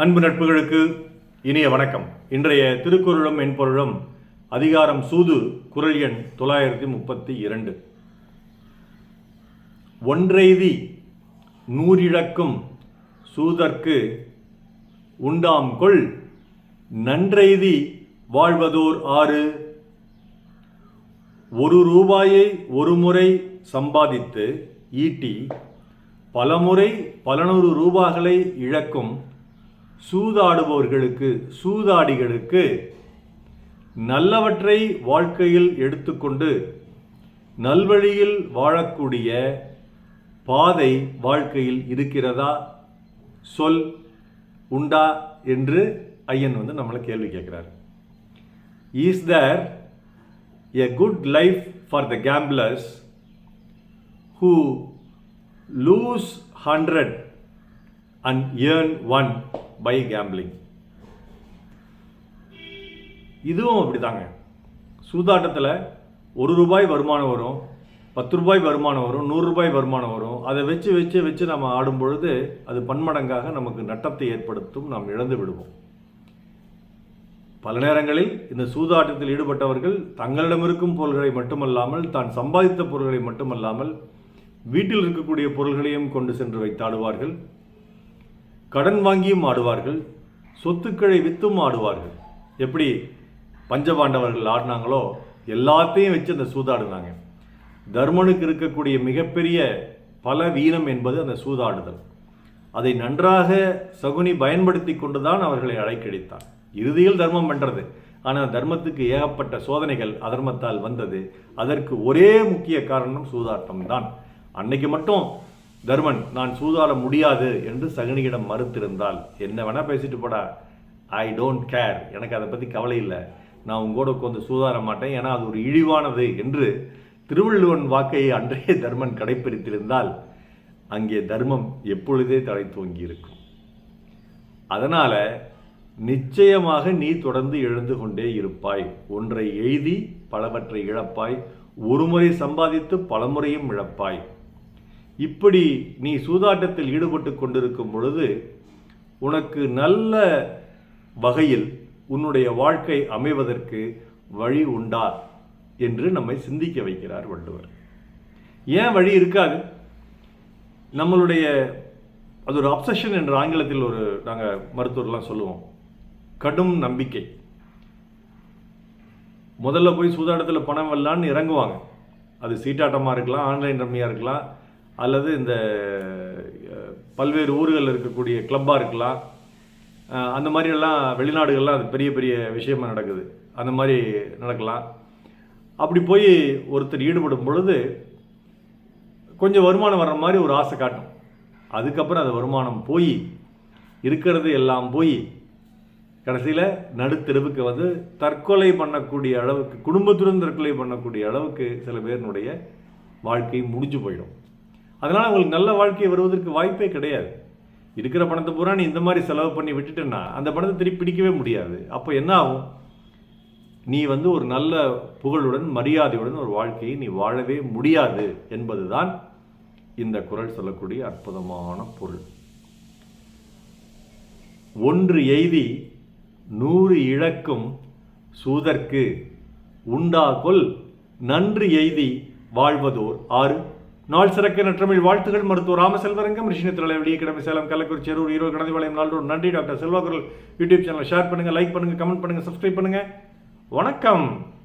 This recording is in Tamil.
அன்பு நட்புகளுக்கு இனிய வணக்கம். இன்றைய திருக்குறளும் மென்பொருளும் அதிகாரம் சூது குரல் எண் தொள்ளாயிரத்தி முப்பத்தி இரண்டு. ஒன்றெய்தி நூறிழக்கும் சூதற்கு உண்டாம் கொள் நன்றெய்தி வாழ்வதோர் ஆறு. ஒரு ரூபாயை ஒரு முறை சம்பாதித்து ஈட்டி பலமுறை பல நூறு ரூபாய்களை இழக்கும் சூதாடுபவர்களுக்கு சூதாடிகளுக்கு நல்லவற்றை வாழ்க்கையில் எடுத்துக்கொண்டு நல்வழியில் வாழக்கூடிய பாதை வாழ்க்கையில் இருக்கிறதா? சொல் உண்டா? என்று ஐயன் வந்து நம்மளை கேள்வி கேட்குறார். Is there a good life for the gamblers who lose hundred and earn one by gambling. இதுவும் அப்படிதாங்க. சூதாட்டத்தில் ஒரு ரூபாய் வருமானம் வரும் பத்து ரூபாய் வருமானம் வரும் நூறு ரூபாய் வருமானம் வரும். அதை வச்சு வச்சு வச்சு நம்ம ஆடும் பொழுது அது பன்மடங்காக நமக்கு நட்டத்தை ஏற்படுத்தும் நாம் இழந்து விடுவோம். பல நேரங்களில் இந்த சூதாட்டத்தில் ஈடுபட்டவர்கள் தங்களிடம் இருக்கும் பொருள்களை மட்டுமல்லாமல் தான் சம்பாதித்த பொருள்களை மட்டுமல்லாமல் வீட்டில் இருக்கக்கூடிய பொருள்களையும் கொண்டு சென்று வைத்தாடுவார்கள் கடன் வாங்கியும் ஆடுவார்கள் சொத்துக்களை வித்தும் ஆடுவார்கள். எப்படி பஞ்சபாண்டவர்கள் ஆடினாங்களோ எல்லாத்தையும் வச்சு அந்த சூதாடுனாங்க. தர்மனுக்கு இருக்கக்கூடிய மிகப்பெரிய பல வீரம் என்பது அந்த சூதாடுதல். அதை நன்றாக சகுனி பயன்படுத்தி கொண்டு தான் அவர்களை அழைக்கடித்தான் இறுதியில் தர்மம் பண்ணுறது ஆனால் தர்மத்துக்கு ஏகப்பட்ட சோதனைகள் அதர்மத்தால் வந்தது. அதற்கு ஒரே முக்கிய காரணம் சூதாட்டம் தான். அன்னைக்கு மட்டும் தர்மன் நான் சூதாட முடியாது என்று சகுனியிடம் மறுத்திருந்தால் என்ன வேணால் பேசிட்டு போடா. ஐ டோன்ட் கேர் எனக்கு அதை பற்றி கவலை இல்லை. நான் உங்களோட உட்காந்து சூதாட மாட்டேன். ஏன்னா அது ஒரு இழிவானது என்று திருவள்ளுவன் வாக்கை அன்றைய தர்மன் கடைப்பிடித்திருந்தால் அங்கே தர்மம் எப்பொழுதே தலை துவங்கி இருக்கும் அதனால் நிச்சயமாக நீ தொடர்ந்து எழுந்து கொண்டே இருப்பாய். ஒன்றை எழுதி பலவற்றை இழப்பாய். ஒருமுறை சம்பாதித்து பலமுறையும் இழப்பாய். இப்படி நீ சூதாட்டத்தில் ஈடுபட்டு கொண்டிருக்கும் பொழுது உனக்கு நல்ல வகையில் உன்னுடைய வாழ்க்கை அமைவதற்கு வழி உண்டா என்று நம்மை சிந்திக்க வைக்கிறார் வள்ளுவர். ஏன் வழி இருக்காது? நம்மளுடைய அது ஒரு அப்சஷன் என்ற ஆங்கிலத்தில் ஒரு நாங்கள் மருத்துவர்லாம் சொல்லுவோம். கடும் நம்பிக்கை. முதல்ல போய் சூதாட்டத்தில் பணம் வரலான்னு இறங்குவாங்க. அது சீட்டாட்டமாக இருக்கலாம் ஆன்லைன் ரம்மியாக இருக்கலாம் அல்லது இந்த பல்வேறு ஊர்களில் இருக்கக்கூடிய கிளப்பாக இருக்கலாம். அந்த மாதிரியெல்லாம் வெளிநாடுகள்லாம் அது பெரிய பெரிய விஷயமா நடக்குது. அந்த மாதிரி நடக்கலாம். அப்படி போய் ஒருத்தர் ஈடுபடும் பொழுது கொஞ்சம் வருமானம் வர்ற மாதிரி ஒரு ஆசை காட்டும். அதுக்கப்புறம் அந்த வருமானம் போய் இருக்கிறது எல்லாம் போய் கடைசியில் நடுத்தெருவுக்கு வந்து தற்கொலை பண்ணக்கூடிய அளவுக்கு குடும்பத்துடன் தற்கொலை பண்ணக்கூடிய அளவுக்கு சில பேரினுடைய வாழ்க்கை முடிஞ்சு போயிடும். அதனால் அவங்களுக்கு நல்ல வாழ்க்கை வருவதற்கு வாய்ப்பே கிடையாது. இருக்கிற பணத்தை பூரா நீ இந்த மாதிரி செலவு பண்ணி விட்டுட்டேன்னா அந்த பணத்தை திருப்பி பிடிக்கவே முடியாது. அப்போ என்ன ஆகும்? நீ வந்து ஒரு நல்ல புகழுடன் மரியாதையுடன் ஒரு வாழ்க்கையை நீ வாழவே முடியாது என்பதுதான் இந்த குரல் சொல்லக்கூடிய அற்புதமான பொருள். ஒன்று எய்தி நூறு இழக்கும் சூதற்கு உண்டாகொல் நன்று எய்தி வாழ்வதோர் ஆறு. நாள் சிறக்க நற்றமிழ் வாழ்த்துகள் மருத்துவர் ராமசெல்வரங்கம் ரிஷினி தலைவர் கிழமை சேலம் கள்ளக்குறிச்சி செரூர் ஈரோடு கணதிபாளையம் நாளோடு நன்றி டாக்டர் செல்வாக்குரல் யூடியூப் சேனல் ஷேர் பண்ணுங்கள் லைக் பண்ணுங்கள் கமெண்ட் பண்ணுங்கள் சப்ஸ்கிரைப் பண்ணுங்கள் வணக்கம்.